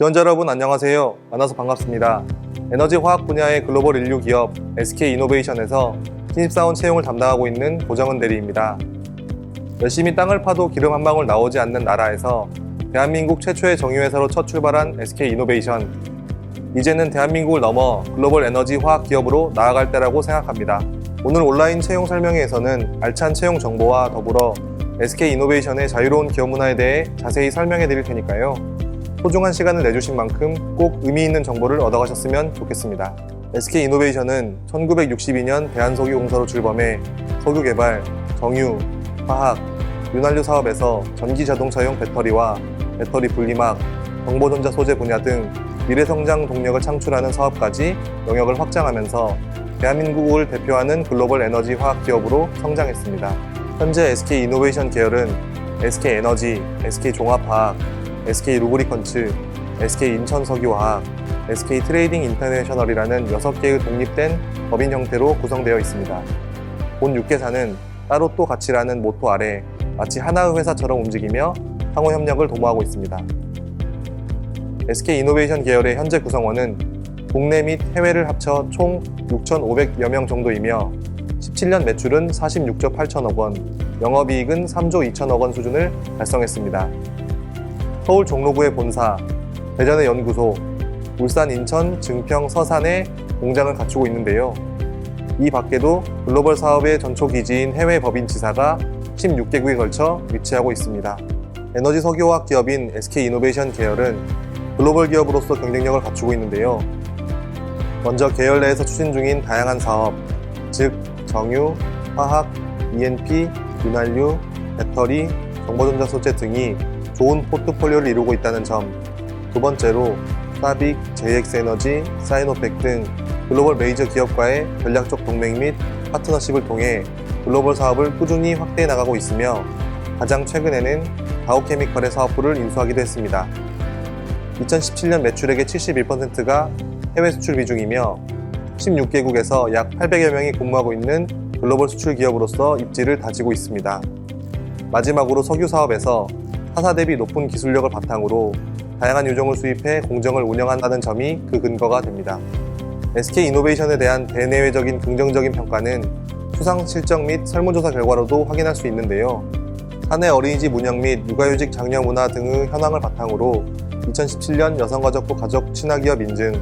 지원자 여러분 안녕하세요. 만나서 반갑습니다. 에너지 화학 분야의 글로벌 인류 기업 SK 이노베이션에서 신입사원 채용을 담당하고 있는 고정은 대리입니다. 열심히 땅을 파도 기름 한 방울 나오지 않는 나라에서 대한민국 최초의 정유회사로 첫 출발한 SK 이노베이션. 이제는 대한민국을 넘어 글로벌 에너지 화학 기업으로 나아갈 때라고 생각합니다. 오늘 온라인 채용 설명회에서는 알찬 채용 정보와 더불어 SK 이노베이션의 자유로운 기업 문화에 대해 자세히 설명해 드릴 테니까요. 소중한 시간을 내주신 만큼 꼭 의미 있는 정보를 얻어가셨으면 좋겠습니다. SK 이노베이션은 1962년 대한석유공사로 출범해 석유 개발, 정유, 화학, 윤활유 사업에서 전기 자동차용 배터리와 배터리 분리막, 정보전자 소재 분야 등 미래 성장 동력을 창출하는 사업까지 영역을 확장하면서 대한민국을 대표하는 글로벌 에너지 화학 기업으로 성장했습니다. 현재 SK 이노베이션 계열은 SK 에너지, SK 종합화학, SK 루브리컨츠, SK 인천석유화학, SK 트레이딩 인터내셔널이라는 6개의 독립된 법인 형태로 구성되어 있습니다. 본 6개사는 따로 또 가치라는 모토 아래 마치 하나의 회사처럼 움직이며 상호 협력을 도모하고 있습니다. SK 이노베이션 계열의 현재 구성원은 국내 및 해외를 합쳐 총 6,500여 명 정도이며 17년 매출은 46조 8천억 원, 영업이익은 3조 2천억 원 수준을 달성했습니다. 서울 종로구의 본사, 대전의 연구소, 울산, 인천, 증평, 서산에 공장을 갖추고 있는데요. 이 밖에도 글로벌 사업의 전초 기지인 해외 법인 지사가 16개국에 걸쳐 위치하고 있습니다. 에너지 석유화학 기업인 SK 이노베이션 계열은 글로벌 기업으로서 경쟁력을 갖추고 있는데요. 먼저 계열 내에서 추진 중인 다양한 사업, 즉 정유, 화학, ENP, 윤활유, 배터리, 정보전자 소재 등이 좋은 포트폴리오를 이루고 있다는 점. 두 번째로 사빅, JX에너지, 사이노펙 등 글로벌 메이저 기업과의 전략적 동맹 및 파트너십을 통해 글로벌 사업을 꾸준히 확대해 나가고 있으며 가장 최근에는 다우케미컬의 사업부를 인수하기도 했습니다. 2017년 매출액의 71%가 해외 수출 비중이며 16개국에서 약 800여 명이 근무하고 있는 글로벌 수출 기업으로서 입지를 다지고 있습니다. 마지막으로 석유 사업에서 타사 대비 높은 기술력을 바탕으로 다양한 유종을 수입해 공정을 운영한다는 점이 그 근거가 됩니다. SK 이노베이션에 대한 대내외적인 긍정적인 평가는 수상 실적 및 설문조사 결과로도 확인할 수 있는데요. 사내 어린이집 운영 및 육아휴직 장려 문화 등의 현황을 바탕으로 2017년 여성가족부 가족 친화기업 인증,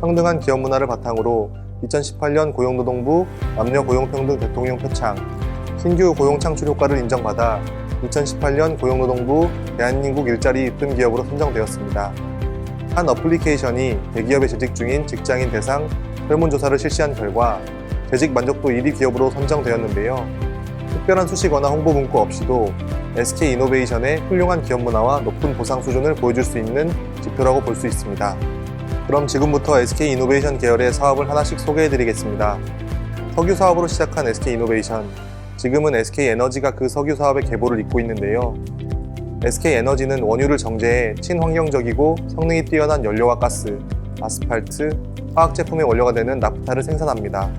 평등한 기업 문화를 바탕으로 2018년 고용노동부 남녀 고용평등 대통령 표창, 신규 고용 창출 효과를 인정받아 2018년 고용노동부 대한민국 일자리 입금 기업으로 선정되었습니다. 한 어플리케이션이 대기업에 재직 중인 직장인 대상 설문조사를 실시한 결과 재직 만족도 1위 기업으로 선정되었는데요. 특별한 수식어나 홍보 문구 없이도 SK 이노베이션의 훌륭한 기업 문화와 높은 보상 수준을 보여줄 수 있는 지표라고 볼 수 있습니다. 그럼 지금부터 SK 이노베이션 계열의 사업을 하나씩 소개해 드리겠습니다. 석유 사업으로 시작한 SK 이노베이션. 지금은 SK 에너지가 그 석유 사업의 계보를 잇고 있는데요. SK 에너지는 원유를 정제해 친환경적이고 성능이 뛰어난 연료와 가스, 아스팔트, 화학 제품의 원료가 되는 나프타를 생산합니다.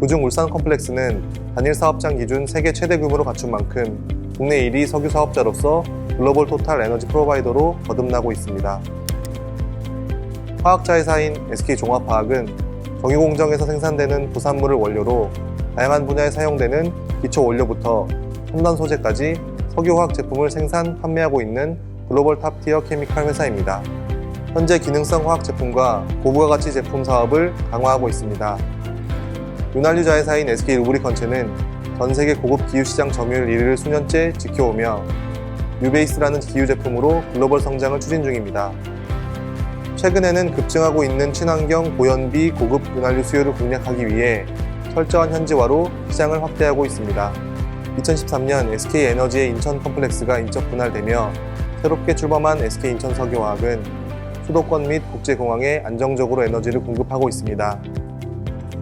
그중 울산 컴플렉스는 단일 사업장 기준 세계 최대 규모로 갖춘 만큼 국내 1위 석유 사업자로서 글로벌 토탈 에너지 프로바이더로 거듭나고 있습니다. 화학자 회사인 SK 종합화학은 정유 공정에서 생산되는 부산물을 원료로 다양한 분야에 사용되는 기초 원료부터 첨단 소재까지 석유화학 제품을 생산, 판매하고 있는 글로벌 탑티어 케미칼 회사입니다. 현재 기능성 화학 제품과 고부가 가치 제품 사업을 강화하고 있습니다. 윤활유 자 회사인 SK 루브리컨츠는 전 세계 고급 기유 시장 점유율 1위를 수년째 지켜오며 뉴베이스라는 기유 제품으로 글로벌 성장을 추진 중입니다. 최근에는 급증하고 있는 친환경 고연비 고급 윤활유 수요를 공략하기 위해 철저한 현지화로 시장을 확대하고 있습니다. 2013년 SK 에너지의 인천 컴플렉스가 인적 분할되며 새롭게 출범한 SK 인천 석유화학은 수도권 및 국제공항에 안정적으로 에너지를 공급하고 있습니다.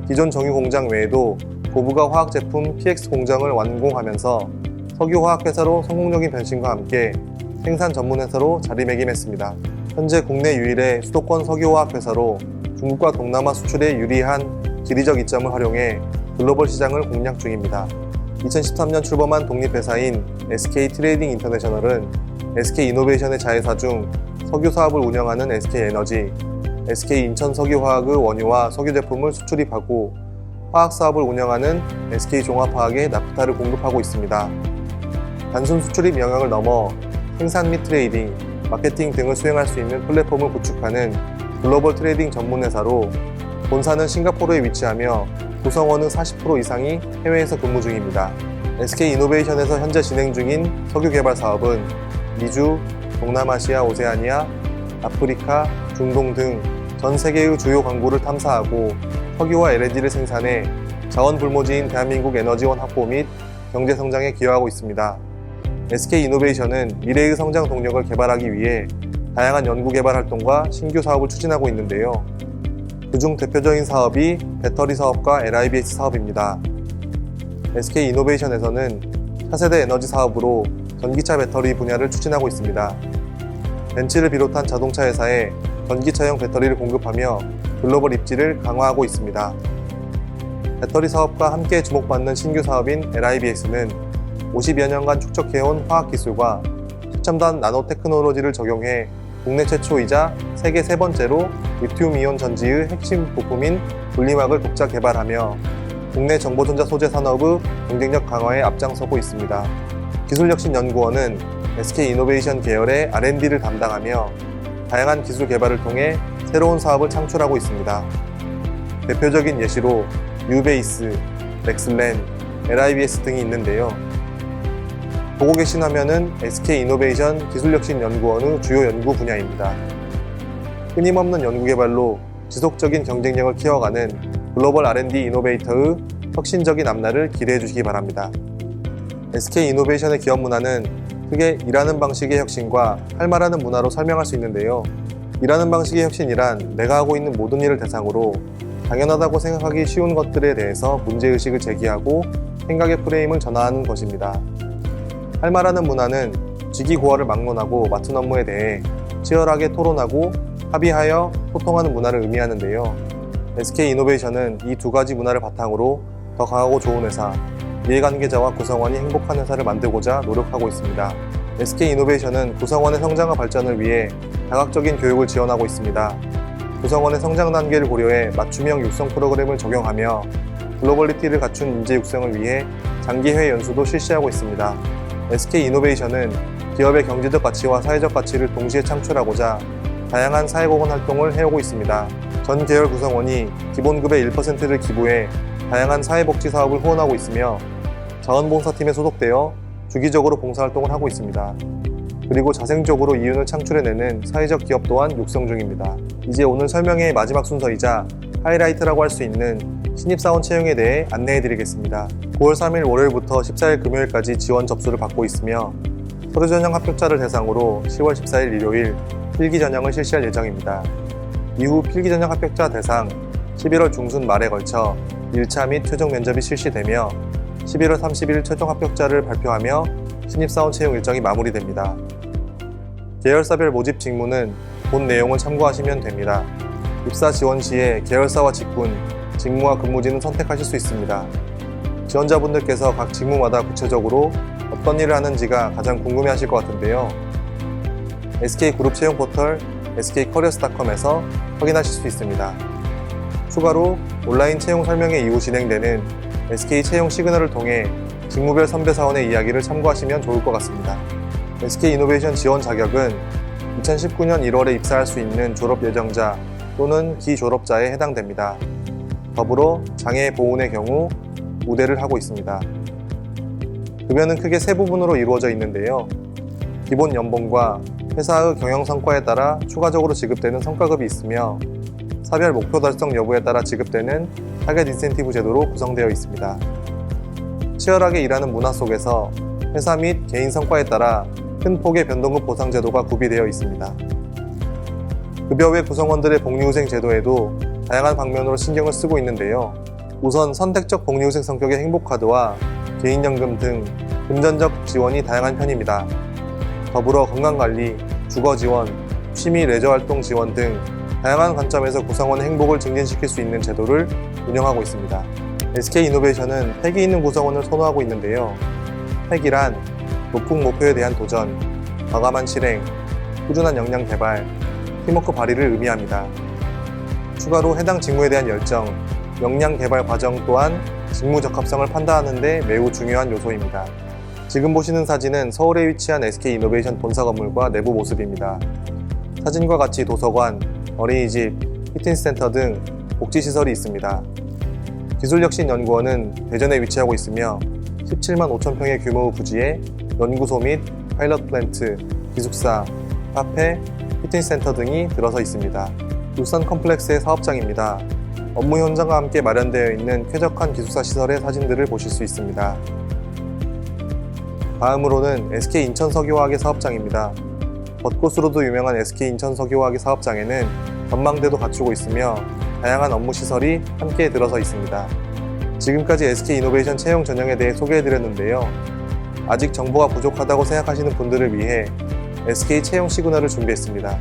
기존 정유 공장 외에도 고부가 화학 제품 PX 공장을 완공하면서 석유화학 회사로 성공적인 변신과 함께 생산 전문 회사로 자리매김했습니다. 현재 국내 유일의 수도권 석유화학 회사로 중국과 동남아 수출에 유리한 지리적 이점을 활용해 글로벌 시장을 공략 중입니다. 2013년 출범한 독립회사인 SK 트레이딩 인터내셔널은 SK 이노베이션의 자회사 중 석유 사업을 운영하는 SK에너지, SK 인천 석유화학의 원유와 석유 제품을 수출입하고 화학 사업을 운영하는 SK 종합화학에 나프타를 공급하고 있습니다. 단순 수출입 영역을 넘어 생산 및 트레이딩, 마케팅 등을 수행할 수 있는 플랫폼을 구축하는 글로벌 트레이딩 전문 회사로 본사는 싱가포르에 위치하며 구성원의 40% 이상이 해외에서 근무 중입니다. SK 이노베이션에서 현재 진행 중인 석유 개발 사업은 미주, 동남아시아, 오세아니아, 아프리카, 중동 등 전 세계의 주요 광구를 탐사하고 석유와 LNG를 생산해 자원 불모지인 대한민국 에너지원 확보 및 경제 성장에 기여하고 있습니다. SK 이노베이션은 미래의 성장 동력을 개발하기 위해 다양한 연구 개발 활동과 신규 사업을 추진하고 있는데요. 그중 대표적인 사업이 배터리 사업과 LIBS 사업입니다. SK 이노베이션에서는 차세대 에너지 사업으로 전기차 배터리 분야를 추진하고 있습니다. 벤츠를 비롯한 자동차 회사에 전기차용 배터리를 공급하며 글로벌 입지를 강화하고 있습니다. 배터리 사업과 함께 주목받는 신규 사업인 LIBS는 50여 년간 축적해온 화학 기술과 최첨단 나노 테크놀로지를 적용해 국내 최초이자 세계 세 번째로 리튬이온 전지의 핵심 부품인 분리막을 독자 개발하며 국내 정보전자 소재 산업의 경쟁력 강화에 앞장서고 있습니다. 기술혁신연구원은 SK 이노베이션 계열의 R&D를 담당하며 다양한 기술 개발을 통해 새로운 사업을 창출하고 있습니다. 대표적인 예시로 뉴베이스, 렉슬렌, LIBS 등이 있는데요. 보고 계신 화면은 SK 이노베이션 기술혁신연구원의 주요 연구 분야입니다. 끊임없는 연구개발로 지속적인 경쟁력을 키워가는 글로벌 R&D 이노베이터의 혁신적인 앞날을 기대해 주시기 바랍니다. SK 이노베이션의 기업 문화는 크게 일하는 방식의 혁신과 할 말하는 문화로 설명할 수 있는데요. 일하는 방식의 혁신이란 내가 하고 있는 모든 일을 대상으로 당연하다고 생각하기 쉬운 것들에 대해서 문제의식을 제기하고 생각의 프레임을 전환하는 것입니다. 할 말하는 문화는 직위고하를 막론하고 맡은 업무에 대해 치열하게 토론하고 합의하여 소통하는 문화를 의미하는데요. SK 이노베이션은 이 두 가지 문화를 바탕으로 더 강하고 좋은 회사, 이해관계자와 구성원이 행복한 회사를 만들고자 노력하고 있습니다. SK 이노베이션은 구성원의 성장과 발전을 위해 다각적인 교육을 지원하고 있습니다. 구성원의 성장 단계를 고려해 맞춤형 육성 프로그램을 적용하며 글로벌리티를 갖춘 인재 육성을 위해 장기회의 연수도 실시하고 있습니다. SK 이노베이션은 기업의 경제적 가치와 사회적 가치를 동시에 창출하고자 다양한 사회공헌 활동을 해오고 있습니다. 전 계열 구성원이 기본급의 1%를 기부해 다양한 사회복지 사업을 후원하고 있으며 자원봉사팀에 소속되어 주기적으로 봉사활동을 하고 있습니다. 그리고 자생적으로 이윤을 창출해내는 사회적 기업 또한 육성 중입니다. 이제 오늘 설명의 마지막 순서이자 하이라이트라고 할 수 있는 신입사원 채용에 대해 안내해드리겠습니다. 9월 3일 월요일부터 14일 금요일까지 지원 접수를 받고 있으며 서류 전형 합격자를 대상으로 10월 14일 일요일 필기 전형을 실시할 예정입니다. 이후 필기 전형 합격자 대상 11월 중순 말에 걸쳐 1차 및 최종 면접이 실시되며 11월 30일 최종 합격자를 발표하며 신입사원 채용 일정이 마무리됩니다. 계열사별 모집 직무는 본 내용을 참고하시면 됩니다. 입사 지원 시에 계열사와 직군, 직무와 근무지는 선택하실 수 있습니다. 지원자분들께서 각 직무마다 구체적으로 어떤 일을 하는지가 가장 궁금해 하실 것 같은데요. SK그룹 채용 포털 sk커리어스닷컴에서 확인하실 수 있습니다. 추가로 온라인 채용 설명회 이후 진행되는 SK 채용 시그널을 통해 직무별 선배 사원의 이야기를 참고하시면 좋을 것 같습니다. SK 이노베이션 지원 자격은 2019년 1월에 입사할 수 있는 졸업 예정자 또는 기졸업자에 해당됩니다. 더불어 장애 보훈의 경우 우대를 하고 있습니다. 급여는 크게 세 부분으로 이루어져 있는데요. 기본 연봉과 회사의 경영 성과에 따라 추가적으로 지급되는 성과급이 있으며 사별 목표 달성 여부에 따라 지급되는 타겟 인센티브 제도로 구성되어 있습니다. 치열하게 일하는 문화 속에서 회사 및 개인 성과에 따라 큰 폭의 변동급 보상 제도가 구비되어 있습니다. 급여 외 구성원들의 복리후생 제도에도 다양한 방면으로 신경을 쓰고 있는데요. 우선 선택적 복리후생 성격의 행복카드와 개인연금 등 금전적 지원이 다양한 편입니다. 더불어 건강관리, 주거지원, 취미 레저활동 지원 등 다양한 관점에서 구성원의 행복을 증진시킬 수 있는 제도를 운영하고 있습니다. SK 이노베이션은 패기 있는 구성원을 선호하고 있는데요. 패기란 높은 목표에 대한 도전, 과감한 실행, 꾸준한 역량 개발, 팀워크 발휘를 의미합니다. 추가로 해당 직무에 대한 열정, 역량 개발 과정 또한 직무 적합성을 판단하는 데 매우 중요한 요소입니다. 지금 보시는 사진은 서울에 위치한 SK 이노베이션 본사 건물과 내부 모습입니다. 사진과 같이 도서관, 어린이집, 피트니스 센터 등 복지시설이 있습니다. 기술혁신연구원은 대전에 위치하고 있으며 17만 5천 평의 규모 부지에 연구소 및 파일럿 플랜트, 기숙사, 카페, 피트니스 센터 등이 들어서 있습니다. 울산 컴플렉스의 사업장입니다. 업무 현장과 함께 마련되어 있는 쾌적한 기숙사 시설의 사진들을 보실 수 있습니다. 다음으로는 SK 인천 석유화학의 사업장입니다. 벚꽃으로도 유명한 SK 인천 석유화학의 사업장에는 전망대도 갖추고 있으며 다양한 업무 시설이 함께 들어서 있습니다. 지금까지 SK 이노베이션 채용 전형에 대해 소개해드렸는데요. 아직 정보가 부족하다고 생각하시는 분들을 위해 SK 채용 시그널을 준비했습니다.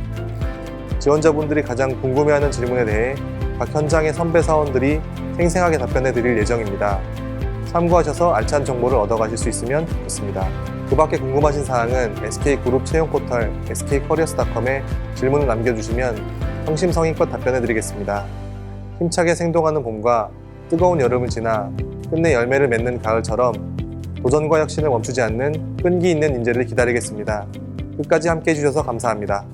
지원자분들이 가장 궁금해하는 질문에 대해 각 현장의 선배 사원들이 생생하게 답변해 드릴 예정입니다. 참고하셔서 알찬 정보를 얻어가실 수 있으면 좋겠습니다. 그 밖에 궁금하신 사항은 SK그룹 채용 포털 sk커리어스.com에 질문을 남겨주시면 성심성의껏 답변해 드리겠습니다. 힘차게 생동하는 봄과 뜨거운 여름을 지나 끝내 열매를 맺는 가을처럼 도전과 혁신을 멈추지 않는 끈기 있는 인재를 기다리겠습니다. 끝까지 함께 해주셔서 감사합니다.